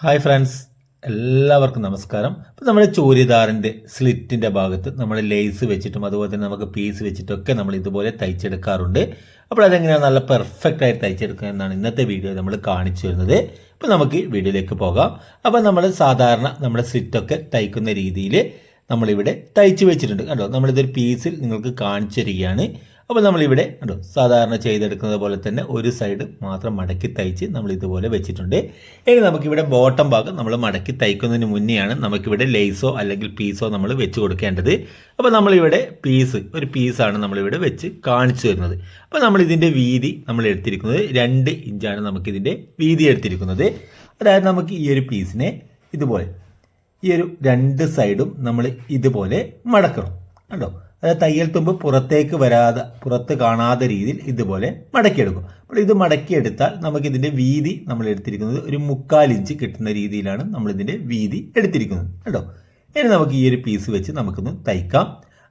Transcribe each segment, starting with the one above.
Hi friends. എല്ലാവർക്കും നമസ്കാരം. അപ്പോൾ നമ്മുടെ ചൂരിദാറിന്റെ സ്ലിറ്റിന്റെ ഭാഗത്ത് നമ്മൾ ലേസ് വെച്ചിട്ടും അതുപോലെ തന്നെ നമുക്ക് പീസ് വെച്ചിട്ടൊക്കെ നമ്മൾ ഇതുപോലെ തയ്ച്ചെടുക്കാറുണ്ട്. അപ്പോൾ അതെങ്ങനെയാണ് നല്ല പെർഫെക്റ്റ് ആയിട്ട് തയ്ച്ചെടുക്കുക എന്നാണ് ഇന്നത്തെ വീഡിയോ നമ്മൾ കാണിച്ചു തരുന്നത്. അപ്പോൾ നമുക്ക് വീഡിയോയിലേക്ക് പോകാം. അപ്പോൾ നമ്മൾ സാധാരണ നമ്മുടെ സ്ലിറ്റൊക്കെ തയ്ക്കുന്ന രീതിയിൽ നമ്മളിവിടെ തയ്ച്ച് വെച്ചിട്ടുണ്ട്. കണ്ടോ? നമ്മളിതൊരു പീസിൽ നിങ്ങൾക്ക് കാണിച്ചു തരികയാണ്. അപ്പോൾ നമ്മളിവിടെ കണ്ടോ സാധാരണ ചെയ്തെടുക്കുന്നത് പോലെ തന്നെ ഒരു സൈഡ് മാത്രം മടക്കി തയ്ച്ച് നമ്മൾ ഇതുപോലെ വെച്ചിട്ടുണ്ട്. ഇനി നമുക്കിവിടെ ബോട്ടം ഭാഗം നമ്മൾ മടക്കി തയ്ക്കുന്നതിന് മുന്നെയാണ് നമുക്കിവിടെ ലേസോ അല്ലെങ്കിൽ പീസോ നമ്മൾ വെച്ച് കൊടുക്കേണ്ടത്. അപ്പോൾ നമ്മളിവിടെ പീസ് ഒരു പീസാണ് നമ്മളിവിടെ വെച്ച് കാണിച്ചു തരുന്നത്. അപ്പോൾ നമ്മളിതിന്റെ വീതി നമ്മൾ എടുത്തിരിക്കുന്നത് രണ്ട് ഇഞ്ചാണ് നമുക്കിതിന്റെ വീതി എടുത്തിരിക്കുന്നത്. അതായത് നമുക്ക് ഈ ഒരു പീസിനെ ഇതുപോലെ ഈ ഒരു രണ്ട് സൈഡും നമ്മൾ ഇതുപോലെ മടക്കണം. കണ്ടോ? തയ്യൽ തുമ്പ് പുറത്തേക്ക് വരാതെ പുറത്ത് കാണാത്ത രീതിയിൽ ഇതുപോലെ മടക്കിയെടുക്കും. അപ്പോൾ ഇത് മടക്കിയെടുത്താൽ നമുക്കിതിന്റെ വീതി നമ്മൾ എടുത്തിരിക്കുന്നത് ഒരു മുക്കാൽ ഇഞ്ച് കിട്ടുന്ന രീതിയിലാണ് നമ്മളിതിന്റെ വീതി എടുത്തിരിക്കുന്നത്. കേട്ടോ ഇനി നമുക്ക് ഈ ഒരു പീസ് വെച്ച് നമുക്കൊന്ന് തയ്ക്കാം.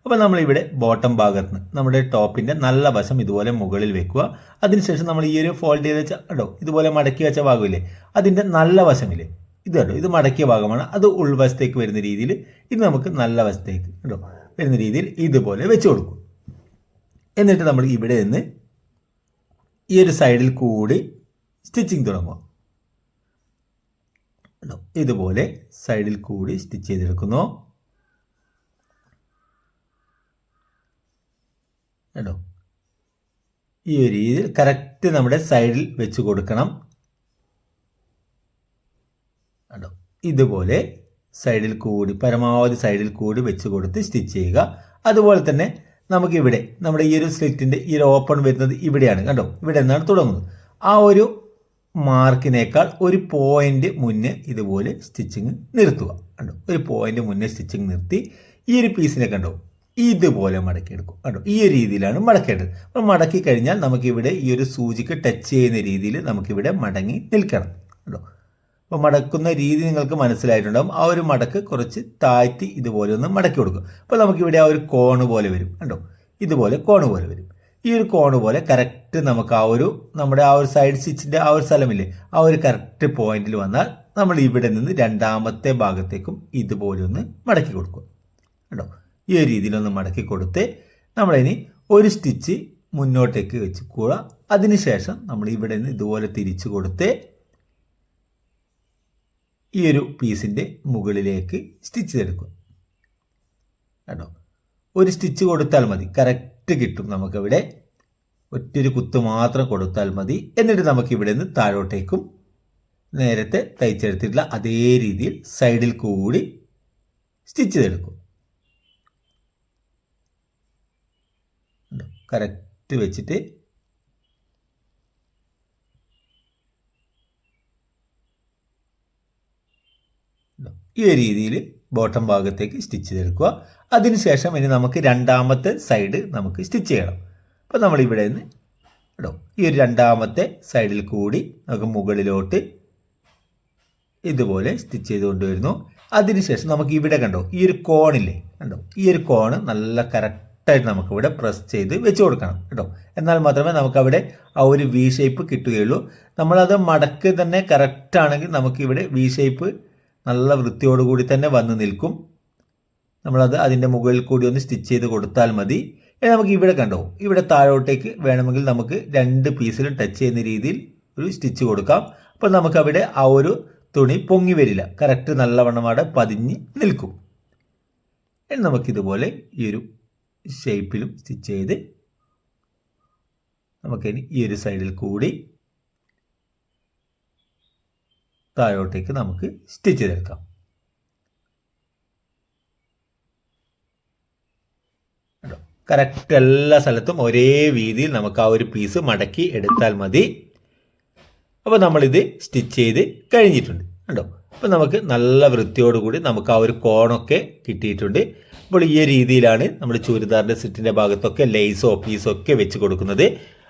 അപ്പോൾ നമ്മളിവിടെ ബോട്ടം ഭാഗത്ത് നിന്ന് നമ്മുടെ ടോപ്പിന്റെ നല്ല വശം ഇതുപോലെ മുകളിൽ വെക്കുക. അതിനുശേഷം നമ്മൾ ഈ ഒരു ഫോൾഡ് ചെയ്ത് വെച്ച കേട്ടോ ഇതുപോലെ മടക്കി വെച്ച ഭാഗമില്ലേ? അതിന്റെ നല്ല വശമില്ലേ? ഇത് കേട്ടോ ഇത് മടക്കിയ ഭാഗമാണ്. അത് ഉൾവശത്തേക്ക് വരുന്ന രീതിയിൽ ഇത് നമുക്ക് നല്ല വശത്തേക്ക് കേട്ടോ വരുന്ന രീതിയിൽ ഇതുപോലെ വെച്ച് കൊടുക്കും. എന്നിട്ട് നമ്മൾ ഇവിടെ നിന്ന് ഈ ഒരു സൈഡിൽ കൂടി സ്റ്റിച്ചിങ് തുടങ്ങും ഇതുപോലെ സൈഡിൽ കൂടി സ്റ്റിച്ച് ചെയ്തെടുക്കുന്നു. കേട്ടോ ഈ ഒരു രീതിയിൽ കറക്റ്റ് നമ്മുടെ സൈഡിൽ വെച്ച് കൊടുക്കണം. കേട്ടോ ഇതുപോലെ സൈഡിൽ കൂടി പരമാവധി സൈഡിൽ കൂടി വെച്ച് കൊടുത്ത് സ്റ്റിച്ച് ചെയ്യുക. അതുപോലെ തന്നെ നമുക്കിവിടെ നമ്മുടെ ഈ ഒരു സ്ലിറ്റിന്റെ ഈ ഒരു ഓപ്പൺ വരുന്നത് ഇവിടെയാണ്. കണ്ടോ? ഇവിടെ നിന്നാണ് തുടങ്ങുന്നത്. ആ ഒരു മാർക്കിനേക്കാൾ ഒരു പോയിന്റ് മുന്നേ ഇതുപോലെ സ്റ്റിച്ചിങ് നിർത്തുക. കണ്ടോ? ഒരു പോയിന്റ് മുന്നേ സ്റ്റിച്ചിങ് നിർത്തി ഈ ഒരു പീസിനെ കണ്ടോ? ഇതുപോലെ മടക്കിയെടുക്കും കണ്ടോ? ഈ ഒരു രീതിയിലാണ് മടക്കേണ്ടത്. അപ്പോൾ മടക്കി കഴിഞ്ഞാൽ നമുക്കിവിടെ ഈ ഒരു സൂചിക്ക് ടച്ച് ചെയ്യുന്ന രീതിയിൽ നമുക്കിവിടെ മടങ്ങി നിൽക്കണം. കണ്ടോ? അപ്പോൾ മടക്കുന്ന രീതി നിങ്ങൾക്ക് മനസ്സിലായിട്ടുണ്ടാകും ആ ഒരു മടക്ക് കുറച്ച് താഴ്ത്തി ഇതുപോലെ ഒന്ന് മടക്കി കൊടുക്കും അപ്പോൾ നമുക്കിവിടെ ആ ഒരു കോണ് പോലെ വരും. കണ്ടോ? ഇതുപോലെ കോണ് പോലെ വരും. ഈ ഒരു കോണ് പോലെ കറക്റ്റ് നമുക്ക് ആ ഒരു നമ്മുടെ ആ ഒരു സൈഡ് സ്റ്റിച്ചിന്റെ ആ ഒരു സ്ഥലമില്ലേ? ആ ഒരു കറക്റ്റ് പോയിന്റിൽ വന്നാൽ നമ്മൾ ഇവിടെ നിന്ന് രണ്ടാമത്തെ ഭാഗത്തേക്കും ഇതുപോലെ ഒന്ന് മടക്കി കൊടുക്കും കേട്ടോ ഈ ഒരു രീതിയിലൊന്ന് മടക്കി കൊടുത്ത് നമ്മളിനി ഒരു സ്റ്റിച്ച് മുന്നോട്ടേക്ക് വെച്ച് കൂടുക അതിനുശേഷം നമ്മൾ ഇവിടെ നിന്ന് ഇതുപോലെ തിരിച്ചു കൊടുത്ത് ഈ ഒരു പീസിന്റെ മുകളിലേക്ക് സ്റ്റിച്ച് ചെയ്തെടുക്കും കേട്ടോ ഒരു സ്റ്റിച്ച് കൊടുത്താൽ മതി. കറക്റ്റ് കിട്ടും നമുക്കിവിടെ. ഒറ്റൊരു കുത്ത് മാത്രം കൊടുത്താൽ മതി. എന്നിട്ട് നമുക്ക് ഇവിടെ നിന്ന് താഴോട്ടേക്കും നേരത്തെ തയ്ച്ചെടുത്തിട്ടുള്ള അതേ രീതിയിൽ സൈഡിൽ കൂടി സ്റ്റിച്ച് ചെയ്തെടുക്കും. കറക്റ്റ് വെച്ചിട്ട് ഈ ഒരു രീതിയിൽ ബോട്ടം ഭാഗത്തേക്ക് സ്റ്റിച്ച് ചെയ്തെടുക്കുക. അതിനുശേഷം ഇനി നമുക്ക് രണ്ടാമത്തെ സൈഡ് നമുക്ക് സ്റ്റിച്ച് ചെയ്യണം. അപ്പോൾ നമ്മൾ ഇവിടെ നിന്ന് കേട്ടോ ഈ ഒരു രണ്ടാമത്തെ സൈഡിൽ കൂടി നമുക്ക് മുകളിലോട്ട് ഇതുപോലെ സ്റ്റിച്ച് ചെയ്ത് കൊണ്ടുവരുന്നു അതിനുശേഷം നമുക്ക് ഇവിടെ കണ്ടോ ഈ ഒരു കോണില്ലേ കണ്ടോ ഈ ഒരു കോണ് നല്ല കറക്റ്റായിട്ട് നമുക്കിവിടെ പ്രസ് ചെയ്ത് വെച്ച് കൊടുക്കണം കേട്ടോ. എന്നാൽ മാത്രമേ നമുക്കവിടെ ആ ഒരു വി ഷേപ്പ് കിട്ടുകയുള്ളൂ. നമ്മളത് മടക്ക് തന്നെ കറക്റ്റ് ആണെങ്കിൽ നമുക്കിവിടെ വി ഷേപ്പ് നല്ല വൃത്തിയോടുകൂടി തന്നെ വന്ന് നിൽക്കും. നമ്മളത് അതിന്റെ മുകളിൽ കൂടി ഒന്ന് സ്റ്റിച്ച് ചെയ്ത് കൊടുത്താൽ മതി. നമുക്ക് ഇവിടെ കണ്ടോ? ഇവിടെ താഴോട്ടേക്ക് വേണമെങ്കിൽ നമുക്ക് രണ്ട് പീസിലും ടച്ച് ചെയ്യുന്ന രീതിയിൽ ഒരു സ്റ്റിച്ച് കൊടുക്കാം. അപ്പോൾ നമുക്കവിടെ ആ ഒരു തുണി പൊങ്ങി വരില്ല. കറക്റ്റ് നല്ലവണ്ണം അവിടെ പതിഞ്ഞ് നിൽക്കും. ഇനി നമുക്കിതുപോലെ ഈ ഒരു ഷേപ്പിലും സ്റ്റിച്ച് ചെയ്ത് നമുക്കിനി ഈ ഒരു സൈഡിൽ കൂടി താഴോട്ടേക്ക് നമുക്ക് സ്റ്റിച്ച് ചെയ്തെടുക്കാം. കറക്റ്റ് എല്ലാ സ്ഥലത്തും ഒരേ രീതിയിൽ നമുക്ക് ആ ഒരു പീസ് മടക്കി എടുത്താൽ മതി. അപ്പോൾ നമ്മളിത് സ്റ്റിച്ച് ചെയ്ത് കഴിഞ്ഞിട്ടുണ്ട്. കണ്ടോ? അപ്പോൾ നമുക്ക് നല്ല വൃത്തിയോടുകൂടി നമുക്ക് ആ ഒരു കോണൊക്കെ കിട്ടിയിട്ടുണ്ട്. അപ്പോൾ ഈ രീതിയിലാണ് നമ്മൾ ചുരിദാറിന്റെ സിറ്റിന്റെ ഭാഗത്തൊക്കെ ലേസോ പീസോ ഒക്കെ വെച്ച് കൊടുക്കുന്നത്.